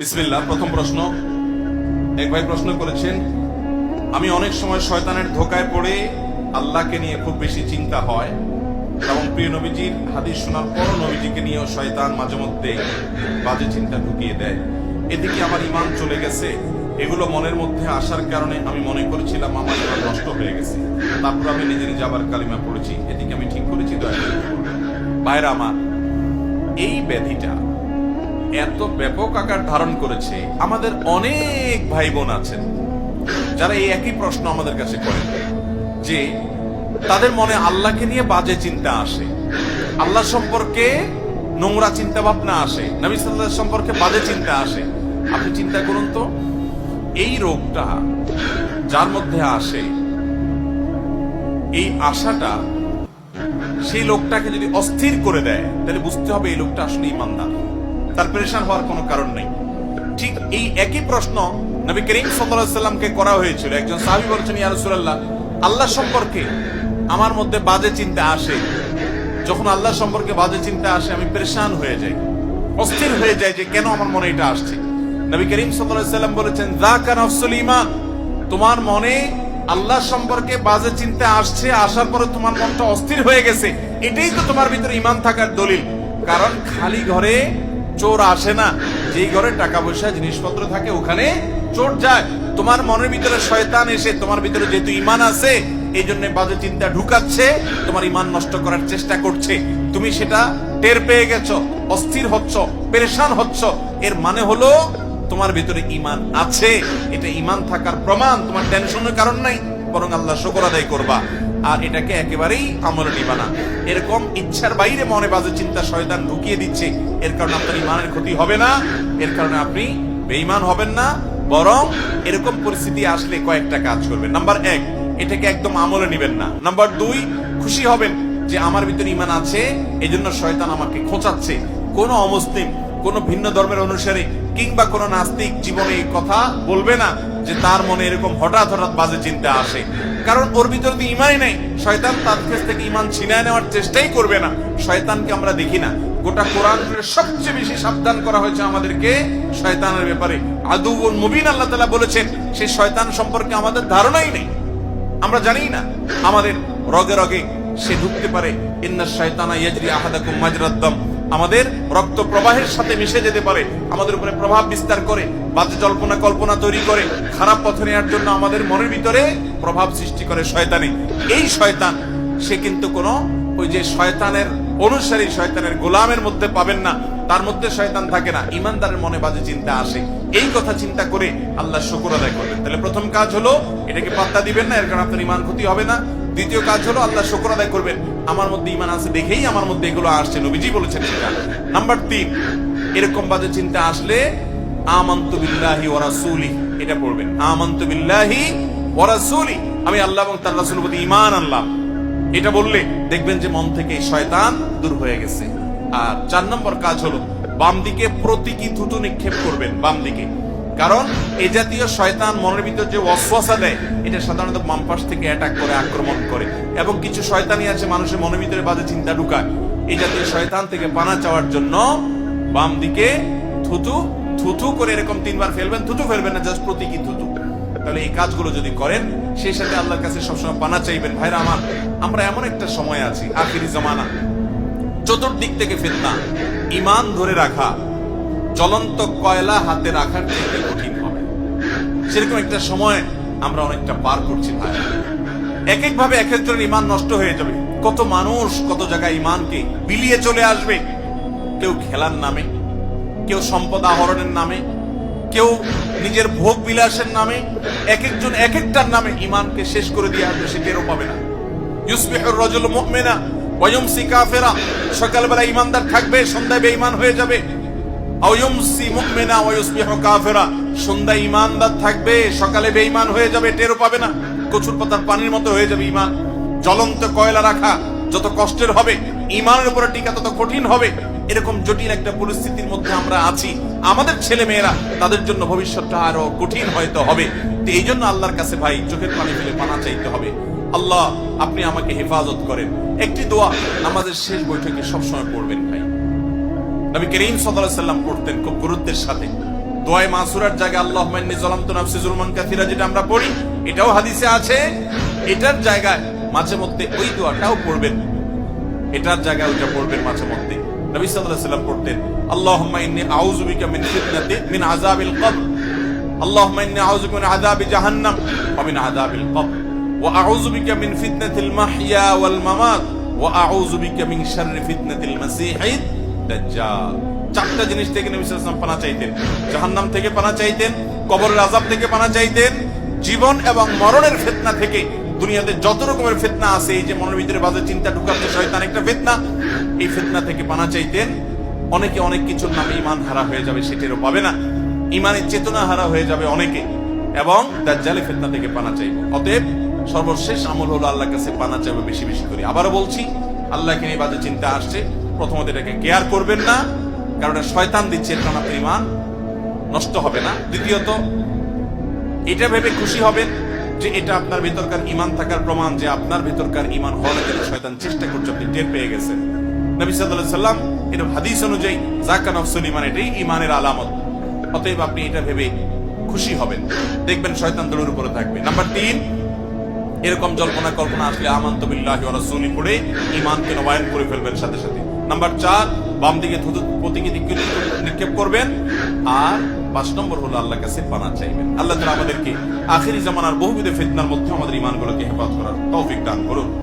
বিসমিল্লাহ, প্রথম প্রশ্ন। এক ভাই প্রশ্ন করেছেন, আমি অনেক সময় শয়তানের ধোকায় পড়ে আল্লাহকে নিয়ে খুব বেশি চিন্তা হয়। এবং প্রিয় নবীজির হাদিস শোনার পর নবীজিকে নিয়েও শয়তান মাঝে মধ্যে বাজে চিন্তা ঢুকিয়ে দেয়। এদিকে আমার ইমান চলে গেছে। এগুলো মনের মধ্যে আসার কারণে আমি মনে করেছিলাম আমার ইমান নষ্ট হয়ে গেছে। তারপর আমি নিজে নিজে আবার কালিমা পড়েছি। এদিকে আমি ঠিক করেছি, দয়া। ভাইরা আমার, এই ব্যাধিটা এত ব্যাপক আকার ধারণ করেছে, আমাদের অনেক ভাই বোন আছেন, যারা এই একই প্রশ্ন আমাদের কাছে করেন, যে তাদের মনে আল্লাহকে নিয়ে বাজে চিন্তা আসে। আল্লাহ সম্পর্কে নোংরা চিন্তা ভাবনা আসে, নবী সাল্লাহ সম্পর্কে বাজে চিন্তা আসে। আপনি চিন্তা করুন তো, এই রোগটা যার মধ্যে আসে, এই আশাটা সেই লোকটাকে যদি অস্থির করে দেয়, তাহলে বুঝতে হবে এই লোকটা আসলে ইমানদার। তার পরেশান হওয়ার কোনো কারণ নেই। ঠিক এই একই প্রশ্ন নবী করিম সাল্লামকে করা হয়েছিল। একজন সাহাবি বলছেন, ইয়া রাসূলুল্লাহ, আল্লাহ সম্পর্কে আমার মধ্যে বাজে চিন্তা আসে। যখন আল্লাহ সম্পর্কে বাজে চিন্তা আসে, আমি পরেশান হয়ে যাই, অস্থির হয়ে যায় যে কেন আমার মনে এটা আসছে? নবী করিম সাল্লাম বলেছেন, যাকা নফসুল ঈমান, তোমার মনে আল্লাহ সম্পর্কে বাজে চিন্তা আসছে, আসার পরে তোমার মনটা অস্থির হয়ে গেছে। এটাই তো তোমার ভিতরে ইমান থাকার দলিল। কারণ খালি ঘরে চোর আসে না। যেই ঘরে টাকা পয়সা, জিনিসপত্র থাকে, ওখানে চোর যায়। তোমার মনের ভিতরে শয়তান এসে, তোমার ভিতরে যেহেতু ইমান আছে এই জন্য বাজে চিন্তা ঢুকাচ্ছে, তোমার ইমান নষ্ট করার চেষ্টা করছে। তুমি সেটা টের পেয়ে গেছো, অস্থির হচ্ছ, পেরেশান হচ্ছ। এর মানে হলো, তোমার ভিতরে ইমান আছে। এটা ইমান থাকার প্রমাণ, তোমার টেনশনের কারণ নাই। বরং আল্লাহ শুকর আদায় করবা। আর এটাকে একেবারেই আমলে নিবা না। এরকম ইচ্ছার বাইরে মনে বাজে চিন্তা শয়তান ঢুকিয়ে দিচ্ছে। এর কারণে আপনার ইমানের ক্ষতি হবে না। এর কারণে আপনি বেঈমান হবেন না। বরং এরকম পরিস্থিতি আসলে কয়েকটা কাজ করবেন। নাম্বার এক, এটাকে একদম আমলে নিবেন না। নাম্বার দুই, খুশি হবেন যে আমার ভিতরে ইমান আছে এই জন্য শয়তান আমাকে খোঁচাচ্ছে। কোনো অমুসলিম, কোনো ভিন্ন ধর্মের অনুসারে কিংবা কোনো নাস্তিক জীবনে এই কথা বলবে না। যে তার মনে এরকম হঠাৎ হঠাৎ বাজে চিন্তা আসে। কারণ ওর ভিতরে তো ইমানই নাই। শয়তান তার কাছ থেকে ইমান ছিনায় নেওয়ার চেষ্টাই করবে না। শয়তানকে আমরা দেখি না। গোটা কোরআন সবচেয়ে বেশি সাবধান করা হয়েছে আমাদেরকে শয়তানের ব্যাপারে। আদু মুবিন আল্লাহ তালা বলেছেন সেই শয়তান সম্পর্কে আমাদের ধারণাই নেই। আমরা জানি না। আমাদের রগে রগে সে ঢুকতে পারে। ইন্না শয়তানা ইয়াজরি আহাদাকুম মাজরাদ্দাম আমাদের রক্ত প্রবাহের সাথে মিশে যেতে পারে, আমাদের উপরে প্রভাব বিস্তার করে, বাজে জল্পনা কল্পনা তৈরি করে, খারাপ পথে নেওয়ার জন্য আমাদের মনের ভিতরে প্রভাব সৃষ্টি করে শয়তানে। এই শয়তান, সে কিন্তু কোনো ওই যে শয়তানের, অনুসারী শয়তানের গোলামের মধ্যে পাবেন না। তার মধ্যে শয়তান থাকে না, ইমানদারের মনে বাজে চিন্তা আসে। এই কথা চিন্তা করে আল্লাহ শুকর আদায় করবেন তাহলে প্রথম কাজ হলো, এটাকে পাত্তা দিবেন না, এর কারণে আপনার ইমান ক্ষতি হবে না। দ্বিতীয় কাজ হলো, আল্লাহ শুকর আদায় করবেন। আমার মধ্যে ইমান আছে দেখেই আমার মধ্যে এগুলো আসছে, নবীজি বলেছেন সেটা। নাম্বার তিন, এরকম বাজে চিন্তা আসলে আমন্তু বিল্লাহি ওয়া রাসূলি, এটা পড়বেন। আমন্তু বিল্লাহি ওয়া রাসূলি, আমি আল্লাহ এবং তার রাসূলের প্রতি ইমান আনলাম। এটা বললে দেখবেন যে মন থেকে শয়তান দূর হয়ে গেছে। আর চার নম্বর কাজ হলো, বাম দিকে প্রতীকী থুতু নিক্ষেপ করবেন, বাম দিকে। কারণ এ জাতীয় শয়তান মনের ভিতর যে অশ্বাসা দেয়, এটা সাধারণত বাম পাশ থেকে অ্যাটাক করে, আক্রমণ করে। এবং কিছু শয়তানি আছে, মানুষের মনের ভিতরে বাজে চিন্তা ঢুকায়। এই জাতীয় শয়তান থেকে পানা চাওয়ার জন্য বাম দিকে থুতু থুতু করে এরকম তিনবার ফেলবেন, থুতু ফেলবেন না জাস্ট প্রতীকী থুতু। তাহলে এই কাজগুলো যদি করেন, সেই সাথে আল্লাহর কাছে সবসময় পানা চাইবেন। ভাইরা আমার, আমরা এমন একটা সময় আছি, আখিরি জমানা। চতুর্দিক থেকে ফেতনা। ইমান ধরে রাখা, জ্বলন্ত কয়লা হাতে রাখার থেকে কঠিন হবে। সেরকম একটা সময় আমরা অনেকটা পার করছি ভাই। এক এক ভাবে এক একজনের ইমান নষ্ট হয়ে যাবে। কত মানুষ কত জায়গায় ইমানকে বিলিয়ে চলে আসবে। কেউ খেলার নামে, কেউ সম্পদ আহরণের নামে, কেউ নিজের ভোগ বিলাসের নামে এক একজন এক একটার নামে ইমানকে শেষ করে দিয়ে আসবে সে টেরও পাবে না। ইউসবিহুর রাজুল মুমিনা ওয়া ইউমসি কাফিরা, সকালবেলা ইমানদার থাকবে, সন্ধ্যায় বেঈমান হয়ে যাবে। আও ইউমসি মুমিনা ওয়া ইউসবিহু কাফিরা, সন্ধ্যায় ইমানদার থাকবে, সকালে বেঈমান হয়ে যাবে, টেরও পাবে না। কচুর পাতার পানির মতো হয়ে যাবে ইমান জ্বলন্ত কয়লা রাখা, যত কষ্টের হবে ইমানের উপরে টিকা তত কঠিন হবে। এরকম জটিল একটা পরিস্থিতির মধ্যে আমরা আছি। আমাদের ছেলে মেয়েরা তাদের জন্য ভবিষ্যৎটা আরও কঠিন হয়তো হবে। তো এই জন্য আল্লাহর কাছে ভাই, চোখের পানি ফেলে পানা চাইতে হবে। আল্লাহ, আপনি আমাকে হেফাজত করেন। একটি দোয়া নামাজের শেষ বৈঠকে সবসময় পড়বেন ভাই। নবী করিম সাল্লাম পড়তেন খুব গুরুত্বের সাথে। দোয়াই মাসুরার জায়গায় আল্লাহ মান্নি জলাম তো নাফসি জুলমান কাথিরা যেটা আমরা পড়ি, এটাও হাদিসে আছে। এটার জায়গায় মাঝে মধ্যে ওই দোয়াটাও পড়বেন। এটার জায়গায় ওইটা পড়বেন মাঝে মধ্যে। নবী আলাইহি সাল্লাম পড়তেন, আল্লাহুম্মা ইন্নী আউযু বিকা মিন ফিতনাতি মিন আযাবিল কবর। আল্লাহুম্মা ইন্নী আউযুবিকা মিন আযাবি জাহান্নাম ওয়া মিন আযাবিল কবর। মিন ফিতনাতিল মাহইয়া ওয়াল মামাত ওয়া আউযু বিকা মিন শাররি ফিতনাতিল মাসীহিদ দাজ্জাল। চারটা জিনিস থেকে নবী সাল্লাল্লাহু পানা চাইতেন। জাহান্নাম থেকে পানা চাইতেন, কবরের আযাব থেকে পানা চাইতেন, জীবন এবং মরণের ফিতনা থেকে দুনিয়াতে যত রকমের ফিতনা আছে, এই যে মনের ভিতরে বাজে চিন্তা ঢুকাচ্ছে, শয়তান একটা ফিতনা, এই ফিতনা থেকে পানা চাইতেন। অনেকে অনেক কিছুর নামে ইমান হারা হয়ে যাবে, সেটারও পাবে না। ইমানের চেতনা হারা হয়ে যাবে অনেকে। এবং দাজ্জালে ফিতনা থেকে পানা চাইবে। অতএব সর্বশেষ আমল হলো আল্লাহর কাছে পানা চাইবে বেশি বেশি করে। আবারও বলছি, আল্লাহকে নিয়ে বাজে চিন্তা আসছে। প্রথমত এটাকে কেয়ার করবেন না, কারণ শয়তান দিচ্ছে কারণে আপনার ইমান নষ্ট হবে না। দ্বিতীয়ত, এটা ভেবে খুশি হবেন যে এটা আপনার ভেতরকার ইমান থাকার প্রমাণ, যে আপনার ভেতরকার ইমান হওয়ার জন্য শয়তান চেষ্টা করছে, আপনি টের পেয়ে গেছেন। নবী আলাইহি সাল্লাম এটা হাদিস অনুযায়ী জাকা নফসুল ইমান এটাই ইমানের আলামত। অতএব আপনি এটা ভেবে খুশি হবেন। দেখবেন শয়তান দৌড়ের উপরে থাকবে। নাম্বার তিন এরকম জল্পনা কল্পনা আসলে আমন্ত বিল্লাহি ওয়া রাসূলি পড়ে ঈমানকে নবায়ন করে ফেলবেন সাথে সাথে। নাম্বার চার, বাম দিকে প্রতীকী দিকে নিক্ষেপ করবেন। আর পাঁচ নম্বর হলো আল্লাহর কাছে পানা চাইবেন। আল্লাহ তাআলা আমাদেরকে আখেরি জামানার বহুবিধ ফিতনার মধ্যে আমাদের ইমানগুলোকে হেফাজত করার তৌফিক দান করুন।